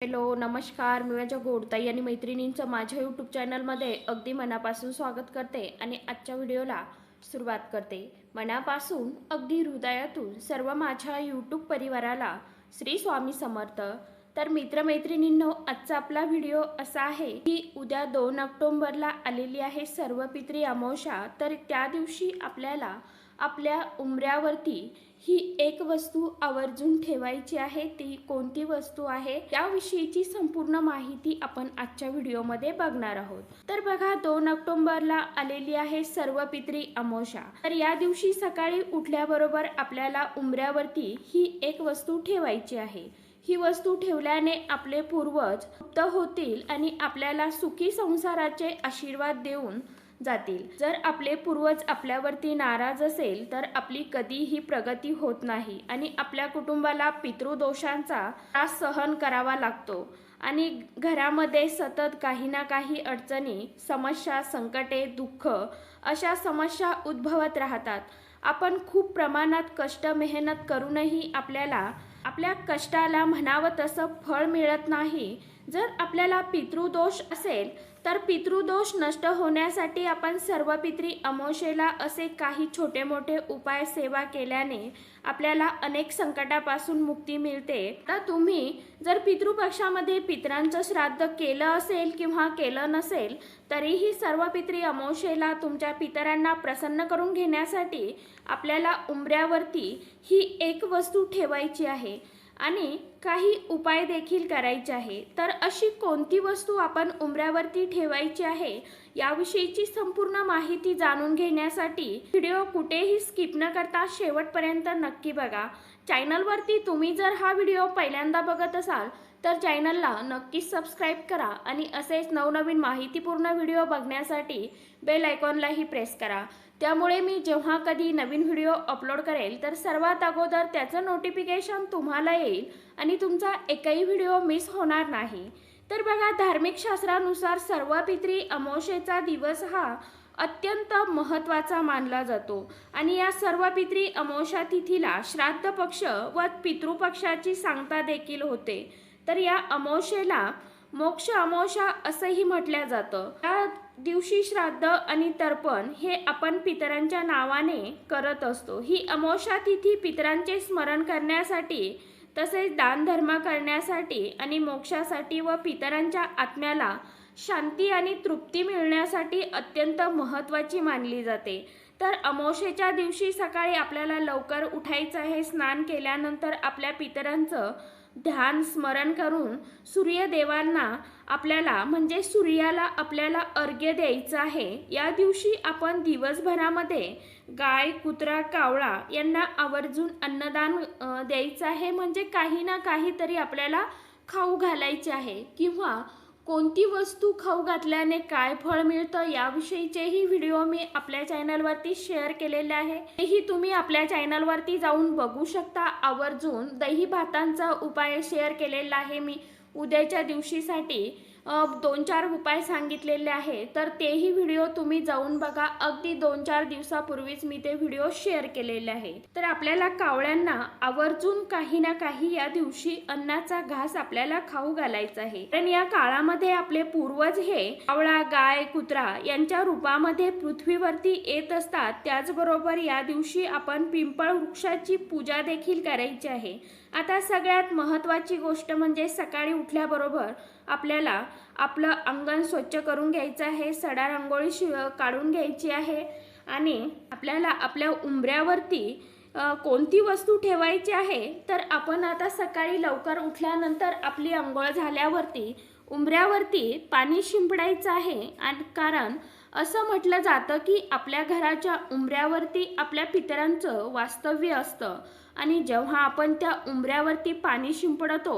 Hello नमस्कार. मी माझ्या गोडताई आणि मैत्रिणींचं माझ्या यूट्यूब चॅनलमध्ये अगदी मनापासून स्वागत करते आणि आजच्या व्हिडिओला सुरुवात करते. मनापासून अगदी हृदयातून सर्व माझ्या यूट्यूब परिवाराला श्री स्वामी समर्थ. तर मित्रमैत्रिणींनो आजचा आपला व्हिडिओ असा आहे की उद्या दोन ऑक्टोंबरला आलेली आहे सर्व पित्री अमावशा तर त्या दिवशी आपल्याला आपल्या उमऱ्यावरती ही एक वस्तू आवर्जून ठेवायची आहे ती कोणती वस्तू आहे याविषयीची संपूर्ण माहिती आपण आजच्या व्हिडिओमध्ये बघणार आहोत. तर बघा दोन ऑक्टोबरला आलेली आहे सर्व पित्री अमोशा तर या दिवशी सकाळी उठल्याबरोबर आपल्याला उमऱ्यावरती ही एक वस्तू ठेवायची आहे. ही वस्तू ठेवल्याने आपले पूर्वज मुक्त होतील आणि आपल्याला सुखी संसाराचे आशीर्वाद देऊन जातील. जर आपले पूर्वज आपल्यावरती नाराज असेल तर आपली कधीही प्रगती होत नाही आणि आपल्या कुटुंबाला पितृदोषांचा त्रास सहन करावा लागतो आणि घरामध्ये सतत काही ना काही अडचणी समस्या संकटे दुःख अशा समस्या उद्भवत राहतात. आपण खूप प्रमाणात कष्ट मेहनत करूनही आपल्याला आपल्या कष्टाला म्हणावं तसं फळ मिळत नाही. जर आपल्याला पितृदोष असेल तर पितृदोष नष्ट होण्यासाठी आपण सर्व पित्री अमोशेला असे काही छोटे मोठे उपाय सेवा केल्याने आपल्याला अनेक संकटापासून मुक्ती मिळते. तर तुम्ही जर पितृपक्षामध्ये पितरांचं श्राद्ध केलं असेल किंवा केलं नसेल तरीही सर्व पित्री अमोशेला तुमच्या पितरांना प्रसन्न करून घेण्यासाठी आपल्याला उंबऱ्यावरती ही एक वस्तू ठेवायची आहे. आणि काही उपाय देखील करायचे आहे. तर अशी कोणती वस्तू आपण उमऱ्यावरती ठेवायची आहे याविषयीची संपूर्ण माहिती जाणून घेण्यासाठी व्हिडिओ कुठेही स्किप न करता शेवटपर्यंत नक्की बघा. चॅनलवरती तुम्ही जर हा व्हिडिओ पहिल्यांदा बघत असाल तर चॅनलला नक्कीच सबस्क्राईब करा आणि असेच नवनवीन माहितीपूर्ण व्हिडिओ बघण्यासाठी बेल आयकॉनलाही प्रेस करा. त्यामुळे मी जेव्हा कधी नवीन व्हिडिओ अपलोड करेल तर सर्वात अगोदर त्याचं नोटिफिकेशन तुम्हाला येईल आणि तुमचा एकही व्हिडिओ मिस होणार नाही. तर बघा धार्मिक शास्त्रानुसार सर्व पित्री अमोशेचा दिवस हा अत्यंत महत्त्वाचा मानला जातो आणि या सर्व पित्री अमोशा तिथीला श्राद्ध पक्ष व पितृपक्षाची सांगता देखील होते. तर या अमावशेला मोक्ष अमावशा असंही म्हटलं जातं. या दिवशी श्राद्ध आणि तर्पण हे आपण पितरांच्या नावाने करत असतो. ही अमावशा तिथी पितरांचे स्मरण करण्यासाठी तसेच दानधर्म करण्यासाठी आणि मोक्षासाठी व पितरांच्या आत्म्याला शांती आणि तृप्ती मिळण्यासाठी अत्यंत महत्त्वाची मानली जाते. तर अमावशेच्या दिवशी सकाळी आपल्याला लवकर उठायचं आहे स्नान केल्यानंतर आपल्या पितरांचं ध्यान स्मरण करून सूर्यदेवांना आपल्याला म्हणजे सूर्याला आपल्याला अर्घ्य द्यायचं आहे. या दिवशी आपण दिवसभरामध्ये गाय कुत्रा कावळा यांना आवर्जून अन्नदान द्यायचं आहे. म्हणजे काही ना काहीतरी आपल्याला खाऊ घालायचे आहे. किंवा कोणती वस्तू खाऊ घातल्याने काय फळ मिळतं याविषयीचेही व्हिडिओ मी आपल्या चॅनलवरती शेअर केलेले आहे. तेही तुम्ही आपल्या चॅनलवरती जाऊन बघू शकता. आवर्जून दही भातांचा उपाय शेअर केलेला आहे मी. उद्याच्या दिवशीसाठी दोन चार उपाय सांगितलेले आहे. तर तेही व्हिडिओ तुम्ही जाऊन बघा. अगदी दोन चार दिवसापूर्वीच मी ते व्हिडिओ शेअर केलेले आहे. तर आपल्याला कावळ्यांना आवर्जून काही ना काही या दिवशी अन्नाचा घास आपल्याला खाऊ घालायचा आहे. कारण या काळामध्ये आपले पूर्वज हे कावळा गाय कुत्रा यांच्या रूपामध्ये पृथ्वीवरती येत असतात. त्याचबरोबर या दिवशी आपण पिंपळ वृक्षाची पूजा देखील करायची आहे. आता सगळ्यात महत्त्वाची गोष्ट म्हणजे सकाळी उठल्याबरोबर आपल्याला आपलं अंगण स्वच्छ करून घ्यायचं आहे सडा रांगोळी शि काढून घ्यायची आहे आणि आपल्याला आपल्या उंबऱ्यावरती कोणती वस्तू ठेवायची आहे तर आपण आता सकाळी लवकर उठल्यानंतर आपली आंघोळ झाल्यावरती उंबऱ्यावरती पाणी शिंपडायचं आहे आणि कारण असं म्हटलं जातं की आपल्या घराच्या उंबऱ्यावरती आपल्या पितरांचं वास्तव्य असतं आणि जेव्हा आपण त्या उंबऱ्यावरती पाणी शिंपडतो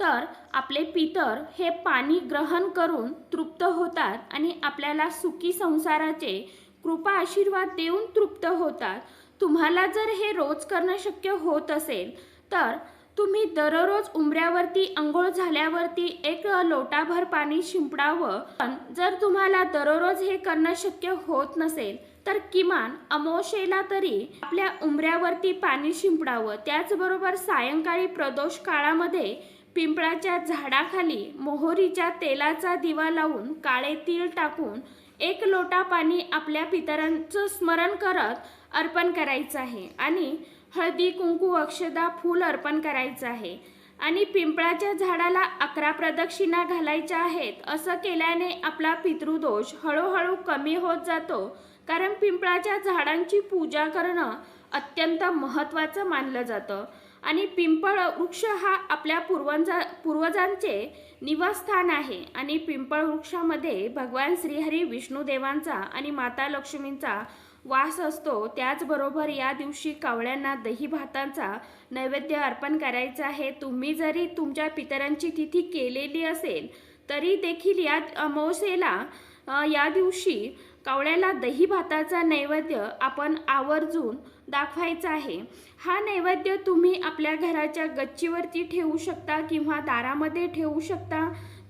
तर आपले पितर हे पाणी ग्रहण करून तृप्त होतात आणि आपल्याला सुखी संसाराचे कृपा आशीर्वाद देऊन तृप्त होतात. तुम्हाला जर हे रोज करणं शक्य होत असेल तर तुम्ही दररोज उंबऱ्यावरती अंघोळ झाल्यावरती एक लोटाभर पाणी शिंपडावं. पण जर तुम्हाला दररोज हे करणं शक्य होत नसेल तर किमान अमोशेला तरी आपल्या उंबऱ्यावरती पाणी शिंपडावं. त्याचबरोबर सायंकाळी प्रदोष काळामध्ये पिंपळाच्या झाडाखाली मोहरीच्या तेलाचा दिवा लावून काळे तीळ टाकून एक लोटा पाणी आपल्या पितरांचं स्मरण करत अर्पण करायचं आहे. आणि हळदी कुंकू अक्षदा फूल अर्पण करायचं आहे. आणि पिंपळाच्या झाडाला अकरा प्रदक्षिणा घालायच्या आहेत. असं केल्याने आपला पितृदोष हळूहळू कमी होत जातो. कारण पिंपळाच्या झाडांची पूजा करणं अत्यंत महत्त्वाचं मानलं जातं. आणि पिंपळ वृक्ष हा आपल्या पूर्वजा पूर्वजांचे निवासस्थान आहे. आणि पिंपळ वृक्षामध्ये भगवान श्रीहरी विष्णुदेवांचा आणि माता लक्ष्मींचा वास असतो. त्याचबरोबर या दिवशी कावळ्यांना दही भातांचा नैवेद्य अर्पण करायचा आहे. तुम्ही जरी तुमच्या पितरांची तिथी केलेली असेल तरी देखील या अमावस्येला या दिवशी कावळ्याला दही भाताचा नैवेद्य आपण आवर्जून दाखवायचा आहे. हा नैवेद्य तुम्ही आपल्या घराच्या गच्चीवरती ठेवू शकता किंवा दारामध्ये ठेवू शकता.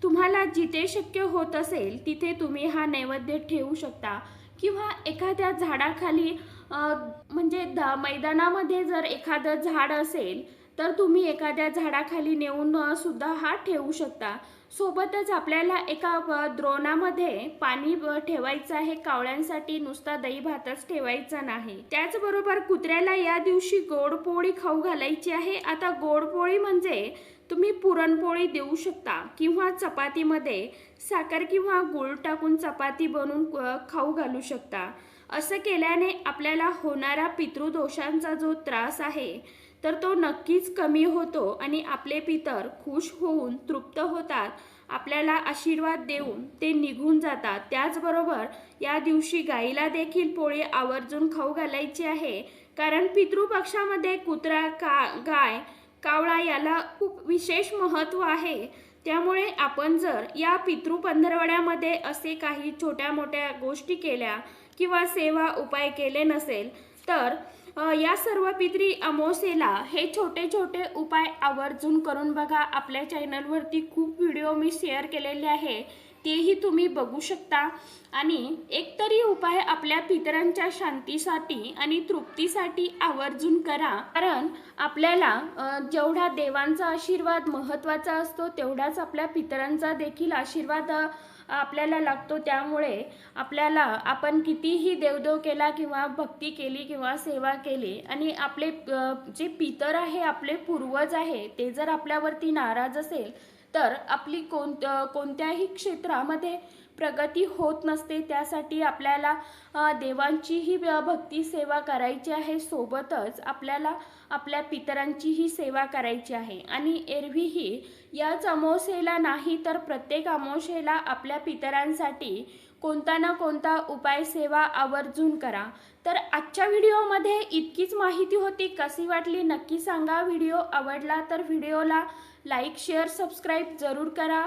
तुम्हाला जिथे शक्य होत असेल तिथे तुम्ही हा नैवेद्य ठेवू शकता. किंवा एखाद्या झाडाखाली म्हणजे द मैदानामध्ये जर एखादं झाड असेल तर तुम्ही एखाद्या झाडाखाली नेऊन सुद्धा हा ठेवू शकता. सोबतच आपल्याला एका द्रोणामध्ये पाणी ठेवायचं आहे. कावळ्यांसाठी नुसता दही भातच ठेवायचा नाही. त्याचबरोबर कुत्र्याला या दिवशी गोडपोळी खाऊ घालायची आहे. आता गोडपोळी म्हणजे तुम्ही पुरणपोळी देऊ शकता किंवा चपातीमध्ये साखर किंवा गूळ टाकून चपाती बनवून खाऊ घालू शकता. असं केल्याने आपल्याला होणारा पितृदोषांचा जो त्रास आहे तर तो नक्कीच कमी होतो आणि आपले पितर खुश होऊन तृप्त होतात. आपल्याला आशीर्वाद देऊन ते निघून जातात. त्याचबरोबर या दिवशी गाईला देखील पोळी आवर्जून खाऊ घालायची आहे. कारण पितृपक्षामध्ये कुत्रा का गाय कावळा याला खूप विशेष महत्त्व आहे. त्यामुळे आपण जर या पितृ पंधरवड्यामध्ये असे काही छोट्या मोठ्या गोष्टी केल्या किंवा सेवा उपाय केले नसेल तर या सर्व पितरी अमोसेला हे छोटे छोटे उपाय आवर्जून करून बघा. आपल्या चॅनलवरती खूप व्हिडिओ मी शेअर केलेले आहे. तेही तुम्ही बघू शकता. आणि एकतरी उपाय आपल्या पितरांच्या शांतीसाठी आणि तृप्तीसाठी आवर्जून करा. कारण आपल्याला जेवढा देवांचा आशीर्वाद महत्त्वाचा असतो तेवढाच आपल्या पितरांचा देखील आशीर्वाद आपल्याला लागतो त्यामुळे आपल्याला आपण कितीही देवदेव केला किंवा भक्ती केली किंवा सेवा केली आणि आपले जे पितर आहे आपले पूर्वज आहे ते जर आपल्यावरती नाराज असेल तर आपली कोण कोणत्याही क्षेत्रामध्ये प्रगती होत नसते त्यासाठी आपल्याला देवांचीही भक्ती सेवा करायची आहे. सोबतच आपल्याला आपल्या पितरांचीही सेवा करायची आहे. आणि एरवीही याच अमावस्येला नाही तर प्रत्येक अमावस्येला आपल्या पितरांसाठी कोणता ना कोणता उपाय सेवा आवर्जून करा. तर आजच्या व्हिडिओमध्ये इतकीच माहिती होती. कशी वाटली नक्की सांगा. व्हिडिओ आवडला तर व्हिडिओला लाईक शेअर सबस्क्राईब जरूर करा.